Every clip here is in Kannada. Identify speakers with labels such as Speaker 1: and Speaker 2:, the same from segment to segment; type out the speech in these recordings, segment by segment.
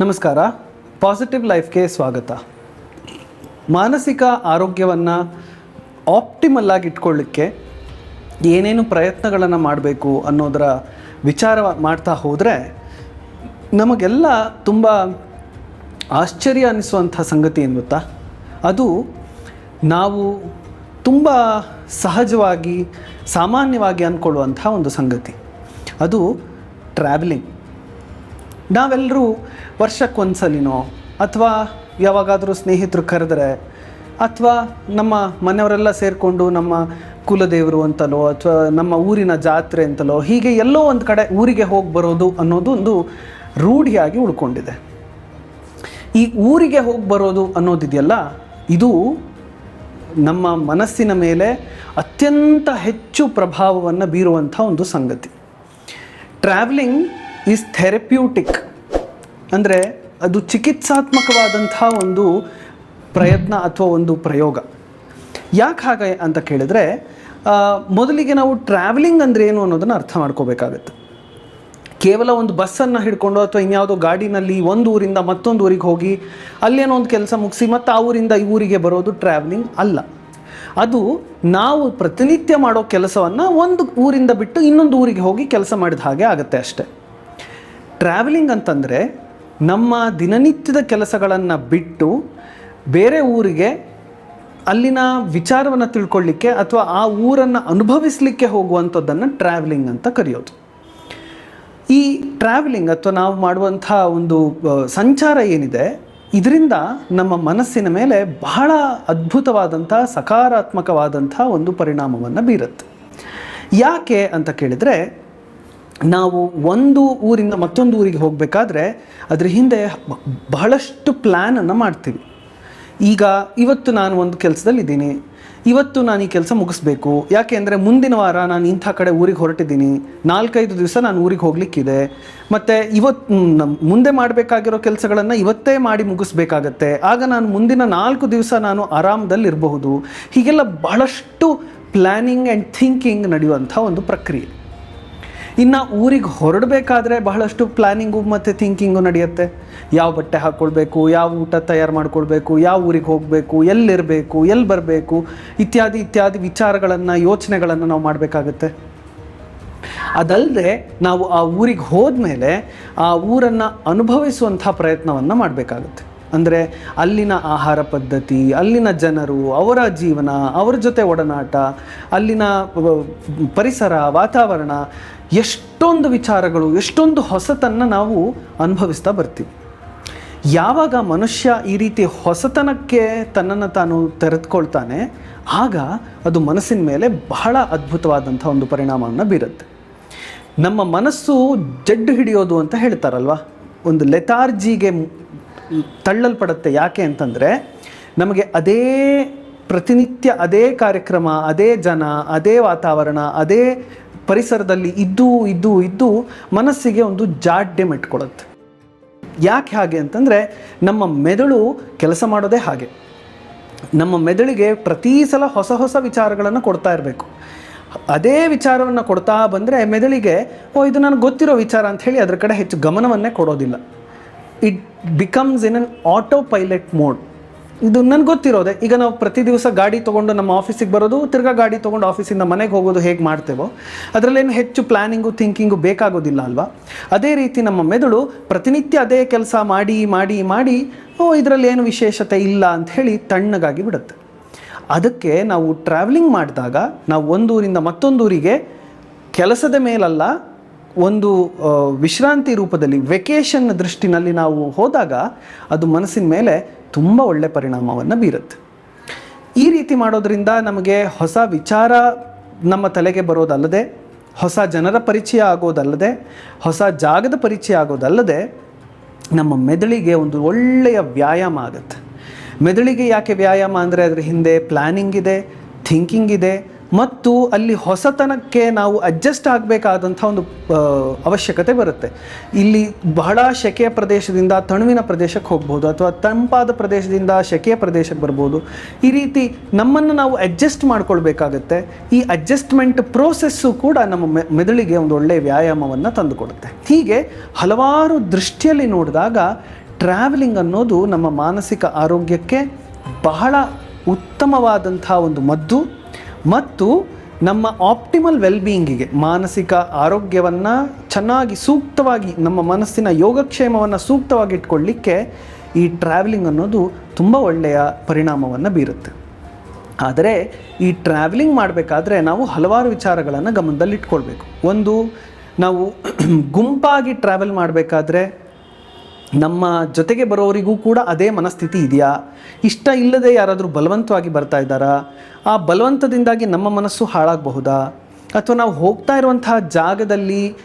Speaker 1: ನಮಸ್ಕಾರ. ಪಾಸಿಟಿವ್ ಲೈಫ್ಗೆ ಸ್ವಾಗತ. ಮಾನಸಿಕ ಆರೋಗ್ಯವನ್ನು ಆಪ್ಟಿಮಲ್ ಆಗಿ ಇಟ್ಕೊಳ್ಳಿಕ್ಕೆ ಏನೇನು ಪ್ರಯತ್ನಗಳನ್ನು ಮಾಡಬೇಕು ಅನ್ನೋದರ ವಿಚಾರ ಮಾಡ್ತಾ ಹೋದರೆ ನಮಗೆಲ್ಲ ತುಂಬ ಆಶ್ಚರ್ಯ ಅನ್ನಿಸುವಂಥ ಸಂಗತಿ ಏನು ಗೊತ್ತಾ ಅದು ನಾವು ತುಂಬ ಸಹಜವಾಗಿ, ಸಾಮಾನ್ಯವಾಗಿ ಅಂದ್ಕೊಳ್ಳುವಂಥ ಒಂದು ಸಂಗತಿ. ಅದು ಟ್ರಾವೆಲಿಂಗ್ ನಾವೆಲ್ಲರೂ ವರ್ಷಕ್ಕೊಂದ್ಸಲಿನೋ ಅಥವಾ ಯಾವಾಗಾದರೂ ಸ್ನೇಹಿತರು ಕರೆದ್ರೆ ಅಥವಾ ನಮ್ಮ ಮನೆಯವರೆಲ್ಲ ಸೇರಿಕೊಂಡು ನಮ್ಮ ಕುಲದೇವರು ಅಂತಲೋ ಅಥವಾ ನಮ್ಮ ಊರಿನ ಜಾತ್ರೆ ಅಂತಲೋ ಹೀಗೆ ಎಲ್ಲೋ ಒಂದು ಕಡೆ ಊರಿಗೆ ಹೋಗಿ ಬರೋದು ಅನ್ನೋದು ಒಂದು ರೂಢಿಯಾಗಿ ಉಳ್ಕೊಂಡಿದೆ. ಈ ಊರಿಗೆ ಹೋಗಿ ಬರೋದು ಅನ್ನೋದಿದೆಯಲ್ಲ, ಇದು ನಮ್ಮ ಮನಸ್ಸಿನ ಮೇಲೆ ಅತ್ಯಂತ ಹೆಚ್ಚು ಪ್ರಭಾವವನ್ನು ಬೀರುವಂಥ ಒಂದು ಸಂಗತಿ. ಟ್ರಾವೆಲಿಂಗ್ ಈಸ್ ಥೆರಪ್ಯೂಟಿಕ್ ಅಂದರೆ ಅದು ಚಿಕಿತ್ಸಾತ್ಮಕವಾದಂಥ ಒಂದು ಪ್ರಯತ್ನ ಅಥವಾ ಒಂದು ಪ್ರಯೋಗ. ಯಾಕೆ ಹಾಗೆ ಅಂತ ಕೇಳಿದ್ರೆ ಮೊದಲಿಗೆ ನಾವು ಟ್ರಾವೆಲಿಂಗ್ ಅಂದರೆ ಏನು ಅನ್ನೋದನ್ನು ಅರ್ಥ ಮಾಡ್ಕೋಬೇಕಾಗತ್ತೆ. ಕೇವಲ ಒಂದು ಬಸ್ಸನ್ನು ಹಿಡ್ಕೊಂಡು ಅಥವಾ ಇನ್ಯಾವುದೋ ಗಾಡಿನಲ್ಲಿ ಒಂದು ಊರಿಂದ ಮತ್ತೊಂದು ಊರಿಗೆ ಹೋಗಿ ಅಲ್ಲೇನೋ ಒಂದು ಕೆಲಸ ಮುಗಿಸಿ ಮತ್ತು ಆ ಊರಿಂದ ಈ ಊರಿಗೆ ಬರೋದು ಟ್ರಾವೆಲಿಂಗ್ ಅಲ್ಲ. ಅದು ನಾವು ಪ್ರತಿನಿತ್ಯ ಮಾಡೋ ಕೆಲಸವನ್ನು ಒಂದು ಊರಿಂದ ಬಿಟ್ಟು ಇನ್ನೊಂದು ಊರಿಗೆ ಹೋಗಿ ಕೆಲಸ ಮಾಡಿದ ಹಾಗೆ ಆಗುತ್ತೆ ಅಷ್ಟೆ. ಟ್ರಾವೆಲಿಂಗ್ ಅಂತಂದರೆ ನಮ್ಮ ದಿನನಿತ್ಯದ ಕೆಲಸಗಳನ್ನು ಬಿಟ್ಟು ಬೇರೆ ಊರಿಗೆ ಅಲ್ಲಿನ ವಿಚಾರವನ್ನು ತಿಳ್ಕೊಳ್ಳಿಕ್ಕೆ ಅಥವಾ ಆ ಊರನ್ನು ಅನುಭವಿಸಲಿಕ್ಕೆ ಹೋಗುವಂಥದ್ದನ್ನು ಟ್ರಾವೆಲಿಂಗ್ ಅಂತ ಕರೆಯೋದು. ಈ ಟ್ರಾವೆಲಿಂಗ್ ಅಥವಾ ನಾವು ಮಾಡುವಂಥ ಒಂದು ಸಂಚಾರ ಏನಿದೆ, ಇದರಿಂದ ನಮ್ಮ ಮನಸ್ಸಿನ ಮೇಲೆ ಬಹಳ ಅದ್ಭುತವಾದಂಥ, ಸಕಾರಾತ್ಮಕವಾದಂಥ ಒಂದು ಪರಿಣಾಮವನ್ನು ಬೀರುತ್ತೆ. ಯಾಕೆ ಅಂತ ಕೇಳಿದರೆ ನಾವು ಒಂದು ಊರಿಂದ ಮತ್ತೊಂದು ಊರಿಗೆ ಹೋಗಬೇಕಾದ್ರೆ ಅದರ ಹಿಂದೆ ಬಹಳಷ್ಟು ಪ್ಲ್ಯಾನನ್ನು ಮಾಡ್ತೀವಿ. ಈಗ ಇವತ್ತು ನಾನು ಒಂದು ಕೆಲಸದಲ್ಲಿದ್ದೀನಿ. ಇವತ್ತು ನಾನು ಈ ಕೆಲಸ ಮುಗಿಸ್ಬೇಕು. ಯಾಕೆ ಅಂದರೆ ಮುಂದಿನ ವಾರ ನಾನು ಇಂಥ ಕಡೆ ಊರಿಗೆ ಹೊರಟಿದ್ದೀನಿ. ನಾಲ್ಕೈದು ದಿವಸ ನಾನು ಊರಿಗೆ ಹೋಗಲಿಕ್ಕಿದೆ. ಮತ್ತು ಇವತ್ತು ಮುಂದೆ ಮಾಡಬೇಕಾಗಿರೋ ಕೆಲಸಗಳನ್ನು ಇವತ್ತೇ ಮಾಡಿ ಮುಗಿಸ್ಬೇಕಾಗತ್ತೆ. ಆಗ ನಾನು ಮುಂದಿನ ನಾಲ್ಕು ದಿವಸ ನಾನು ಆರಾಮದಲ್ಲಿ ಇರಬಹುದು ಹೀಗೆಲ್ಲ ಬಹಳಷ್ಟು ಪ್ಲ್ಯಾನಿಂಗ್ ಆ್ಯಂಡ್ ಥಿಂಕಿಂಗ್ ನಡೆಯುವಂಥ ಒಂದು ಪ್ರಕ್ರಿಯೆ. ಇನ್ನು ಊರಿಗೆ ಹೊರಡಬೇಕಾದ್ರೆ ಬಹಳಷ್ಟು ಪ್ಲ್ಯಾನಿಂಗು ಮತ್ತು ಥಿಂಕಿಂಗು ನಡೆಯುತ್ತೆ. ಯಾವ ಬಟ್ಟೆ ಹಾಕ್ಕೊಳ್ಬೇಕು ಯಾವ ಊಟ ತಯಾರು ಮಾಡ್ಕೊಳ್ಬೇಕು, ಯಾವ ಊರಿಗೆ ಹೋಗಬೇಕು, ಎಲ್ಲಿರಬೇಕು ಎಲ್ಲಿ ಬರಬೇಕು, ಇತ್ಯಾದಿ ಇತ್ಯಾದಿ ವಿಚಾರಗಳನ್ನು, ಯೋಚನೆಗಳನ್ನು ನಾವು ಮಾಡಬೇಕಾಗತ್ತೆ. ಅದಲ್ಲದೆ ನಾವು ಆ ಊರಿಗೆ ಹೋದ ಮೇಲೆ ಆ ಊರನ್ನು ಅನುಭವಿಸುವಂಥ ಪ್ರಯತ್ನವನ್ನು ಮಾಡಬೇಕಾಗುತ್ತೆ. ಅಂದರೆ ಅಲ್ಲಿನ ಆಹಾರ ಪದ್ಧತಿ, ಅಲ್ಲಿನ ಜನರು, ಅವರ ಜೀವನ, ಅವರ ಜೊತೆ ಒಡನಾಟ, ಅಲ್ಲಿನ ಪರಿಸರ, ವಾತಾವರಣ, ಎಷ್ಟೊಂದು ವಿಚಾರಗಳು, ಎಷ್ಟೊಂದು ಹೊಸತನ್ನು ನಾವು ಅನುಭವಿಸ್ತಾ ಬರ್ತೀವಿ. ಯಾವಾಗ ಮನುಷ್ಯ ಈ ರೀತಿ ಹೊಸತನಕ್ಕೆ ತನ್ನನ್ನು ತಾನು ತೆರೆದುಕೊಳ್ತಾನೆ, ಆಗ ಅದು ಮನಸ್ಸಿನ ಮೇಲೆ ಬಹಳ ಅದ್ಭುತವಾದಂಥ ಒಂದು ಪರಿಣಾಮವನ್ನು ಬೀರುತ್ತೆ. ನಮ್ಮ ಮನಸ್ಸು ಜಡ್ಡು ಹಿಡಿಯೋದು ಅಂತ ಹೇಳ್ತಾರಲ್ವ? ಒಂದು ಲೆತಾರ್ಜಿಗೆ ತಳ್ಳಲ್ಪಡುತ್ತೆ ಯಾಕೆ ಅಂತಂದರೆ ನಮಗೆ ಅದೇ ಪ್ರತಿನಿತ್ಯ ಅದೇ ಕಾರ್ಯಕ್ರಮ, ಅದೇ ಜನ, ಅದೇ ವಾತಾವರಣ, ಅದೇ ಪರಿಸರದಲ್ಲಿ ಇದ್ದು ಇದ್ದು ಇದ್ದು ಮನಸ್ಸಿಗೆ ಒಂದು ಜಾಡ್ಯ ಮೆಟ್ಕೊಳ್ಳುತ್ತೆ ಯಾಕೆ ಹಾಗೆ ಅಂತಂದರೆ ನಮ್ಮ ಮೆದುಳು ಕೆಲಸ ಮಾಡೋದೇ ಹಾಗೆ. ನಮ್ಮ ಮೆದುಳಿಗೆ ಪ್ರತಿ ಸಲ ಹೊಸ ಹೊಸ ವಿಚಾರಗಳನ್ನು ಕೊಡ್ತಾ ಇರಬೇಕು. ಅದೇ ವಿಚಾರವನ್ನು ಕೊಡ್ತಾ ಬಂದರೆ ಮೆದುಳಿಗೆ, ಓ, ಇದು ನನಗೆ ಗೊತ್ತಿರೋ ವಿಚಾರ ಅಂತ ಹೇಳಿ ಅದರ ಕಡೆ ಹೆಚ್ಚು ಗಮನವನ್ನೇ ಕೊಡೋದಿಲ್ಲ. It becomes in an autopilot mode ಇದು ನನಗೆ ಗೊತ್ತಿರೋದೆ, ಈಗ ನಾವು ಪ್ರತಿ ದಿವಸ ಗಾಡಿ ತೊಗೊಂಡು ನಮ್ಮ ಆಫೀಸಿಗೆ ಬರೋದು, ತಿರ್ಗಾ ಗಾಡಿ ತೊಗೊಂಡು ಆಫೀಸಿಂದ ಮನೆಗೆ ಹೋಗೋದು ಹೇಗೆ ಮಾಡ್ತೇವೋ, ಅದರಲ್ಲೇನು ಹೆಚ್ಚು ಪ್ಲಾನಿಂಗು ಥಿಂಕಿಂಗು ಬೇಕಾಗೋದಿಲ್ಲ ಅಲ್ವಾ? ಅದೇ ರೀತಿ ನಮ್ಮ ಮೆದುಳು ಪ್ರತಿನಿತ್ಯ ಅದೇ ಕೆಲಸ ಮಾಡಿ ಮಾಡಿ ಮಾಡಿ, ಓ ಇದರಲ್ಲಿ ಏನು ವಿಶೇಷತೆ ಇಲ್ಲ ಅಂತ ಹೇಳಿ ತಣ್ಣಗಾಗಿ ಬಿಡುತ್ತೆ. ಅದಕ್ಕೆ ನಾವು ಟ್ರಾವೆಲಿಂಗ್ ಮಾಡಿದಾಗ ನಾವು ಒಂದೂರಿಂದ ಮತ್ತೊಂದೂರಿಗೆ ಕೆಲಸದ ಮೇಲಲ್ಲ ಒಂದು ವಿಶ್ರಾಂತಿ ರೂಪದಲ್ಲಿ ವೆಕೇಷನ್ ದೃಷ್ಟಿನಲ್ಲಿ ನಾವು ಹೋದಾಗ ಅದು ಮನಸ್ಸಿನ ಮೇಲೆ ತುಂಬ ಒಳ್ಳೆ ಪರಿಣಾಮವನ್ನು ಬೀರುತ್ತೆ. ಈ ರೀತಿ ಮಾಡೋದರಿಂದ ನಮಗೆ ಹೊಸ ವಿಚಾರ ನಮ್ಮ ತಲೆಗೆ ಬರೋದಲ್ಲದೆ, ಹೊಸ ಜನರ ಪರಿಚಯ ಆಗೋದಲ್ಲದೆ, ಹೊಸ ಜಾಗದ ಪರಿಚಯ ಆಗೋದಲ್ಲದೆ ನಮ್ಮ ಮೆದುಳಿಗೆ ಒಂದು ಒಳ್ಳೆಯ ವ್ಯಾಯಾಮ ಆಗುತ್ತೆ. ಮೆದುಳಿಗೆ ಯಾಕೆ ವ್ಯಾಯಾಮ ಅಂದರೆ ಅದರ ಹಿಂದೆ ಪ್ಲ್ಯಾನಿಂಗ್ ಇದೆ ಥಿಂಕಿಂಗ್ ಇದೆ ಮತ್ತು ಅಲ್ಲಿ ಹೊಸತನಕ್ಕೆ ನಾವು ಅಡ್ಜಸ್ಟ್ ಆಗಬೇಕಾದಂಥ ಒಂದು ಅವಶ್ಯಕತೆ ಬರುತ್ತೆ. ಇಲ್ಲಿ ಬಹಳ ಶೆಕೆಯ ಪ್ರದೇಶದಿಂದ ತಣುವಿನ ಪ್ರದೇಶಕ್ಕೆ ಹೋಗ್ಬೋದು ಅಥವಾ ತಂಪಾದ ಪ್ರದೇಶದಿಂದ ಶೆಕೆಯ ಪ್ರದೇಶಕ್ಕೆ ಬರ್ಬೋದು. ಈ ರೀತಿ ನಮ್ಮನ್ನು ನಾವು ಅಡ್ಜಸ್ಟ್ ಮಾಡ್ಕೊಳ್ಬೇಕಾಗತ್ತೆ. ಈ ಅಡ್ಜಸ್ಟ್ಮೆಂಟ್ ಪ್ರೋಸೆಸ್ಸು ಕೂಡ ನಮ್ಮ ಮೆದುಳಿಗೆ ಒಂದು ಒಳ್ಳೆಯ ವ್ಯಾಯಾಮವನ್ನು ತಂದುಕೊಡುತ್ತೆ. ಹೀಗೆ ಹಲವಾರು ದೃಷ್ಟಿಯಲ್ಲಿ ನೋಡಿದಾಗ ಟ್ರಾವೆಲಿಂಗ್ ಅನ್ನೋದು ನಮ್ಮ ಮಾನಸಿಕ ಆರೋಗ್ಯಕ್ಕೆ ಬಹಳ ಉತ್ತಮವಾದಂಥ ಒಂದು ಮದ್ದು ಮತ್ತು ನಮ್ಮ ಆಪ್ಟಿಮಲ್ ವೆಲ್ಬೀಯಿಂಗಿಗೆ ಮಾನಸಿಕ ಆರೋಗ್ಯವನ್ನು ಚೆನ್ನಾಗಿ ಸೂಕ್ತವಾಗಿ, ನಮ್ಮ ಮನಸ್ಸಿನ ಯೋಗಕ್ಷೇಮವನ್ನು ಸೂಕ್ತವಾಗಿ ಇಟ್ಕೊಳ್ಳಿಕ್ಕೆ ಈ ಟ್ರಾವೆಲಿಂಗ್ ಅನ್ನೋದು ತುಂಬ ಒಳ್ಳೆಯ ಪರಿಣಾಮವನ್ನು ಬೀರುತ್ತೆ. ಆದರೆ ಈ ಟ್ರಾವೆಲಿಂಗ್ ಮಾಡಬೇಕಾದ್ರೆ ನಾವು ಹಲವಾರು ವಿಚಾರಗಳನ್ನು ಗಮನದಲ್ಲಿಟ್ಕೊಳ್ಬೇಕು. ಒಂದು, ನಾವು ಗುಂಪಾಗಿ ಟ್ರಾವೆಲ್ ಮಾಡಬೇಕಾದ್ರೆ ನಮ್ಮ ಜೊತೆಗೆ ಬರೋರಿಗೂ ಕೂಡ ಅದೇ ಮನಸ್ಥಿತಿ ಇದೆಯಾ? ಇಷ್ಟ ಇಲ್ಲದೆ ಯಾರಾದರೂ ಬಲವಂತವಾಗಿ ಬರ್ತಾ ಇದ್ದಾರಾ? ಆ ಬಲವಂತದಿಂದಾಗಿ ನಮ್ಮ ಮನಸ್ಸು ಹಾಳಾಗಬಹುದಾ? ಅಥವಾ ನಾವು ಹೋಗ್ತಾ ಇರುವಂತಹ ಜಾಗದಲ್ಲಿ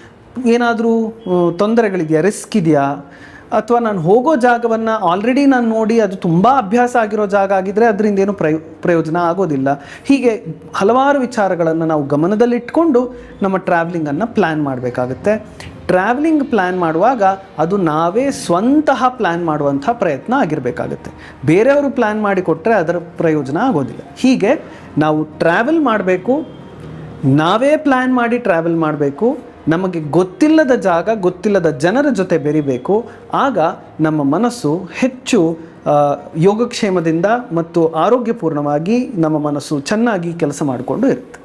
Speaker 1: ಏನಾದರೂ ತೊಂದರೆಗಳಿದೆಯಾ? ರಿಸ್ಕ್ ಇದೆಯಾ? ಅಥವಾ ನಾನು ಹೋಗೋ ಜಾಗವನ್ನು ಆಲ್ರೆಡಿ ನಾನು ನೋಡಿ ಅದು ತುಂಬ ಅಭ್ಯಾಸ ಆಗಿರೋ ಜಾಗ ಆಗಿದ್ದರೆ ಅದರಿಂದ ಏನು ಪ್ರಯೋ, ಪ್ರಯೋಜನ ಆಗೋದಿಲ್ಲ. ಹೀಗೆ ಹಲವಾರು ವಿಚಾರಗಳನ್ನು ನಾವು ಗಮನದಲ್ಲಿಟ್ಕೊಂಡು ನಮ್ಮ ಟ್ರಾವೆಲಿಂಗನ್ನು ಪ್ಲ್ಯಾನ್ ಮಾಡಬೇಕಾಗುತ್ತೆ. ಟ್ರಾವೆಲಿಂಗ್ ಪ್ಲ್ಯಾನ್ ಮಾಡುವಾಗ ಅದು ನಾವೇ ಸ್ವಂತಹ ಪ್ಲ್ಯಾನ್ ಮಾಡುವಂಥ ಪ್ರಯತ್ನ ಆಗಿರಬೇಕಾಗುತ್ತೆ. ಬೇರೆಯವರು ಪ್ಲ್ಯಾನ್ ಮಾಡಿಕೊಟ್ರೆ ಅದರ ಪ್ರಯೋಜನ ಆಗೋದಿಲ್ಲ. ಹೀಗೆ ನಾವು ಟ್ರಾವೆಲ್ ಮಾಡಬೇಕು, ನಾವೇ ಪ್ಲ್ಯಾನ್ ಮಾಡಿ ಟ್ರಾವೆಲ್ ಮಾಡಬೇಕು ನಮಗೆ ಗೊತ್ತಿಲ್ಲದ ಜಾಗ, ಗೊತ್ತಿಲ್ಲದ ಜನರ ಜೊತೆ ಬೆರಿಬೇಕು. ಆಗ ನಮ್ಮ ಮನಸ್ಸು ಹೆಚ್ಚು ಯೋಗಕ್ಷೇಮದಿಂದ ಮತ್ತು ಆರೋಗ್ಯಪೂರ್ಣವಾಗಿ ನಮ್ಮ ಮನಸ್ಸು ಚೆನ್ನಾಗಿ ಕೆಲಸ ಮಾಡಿಕೊಂಡು ಇರುತ್ತೆ.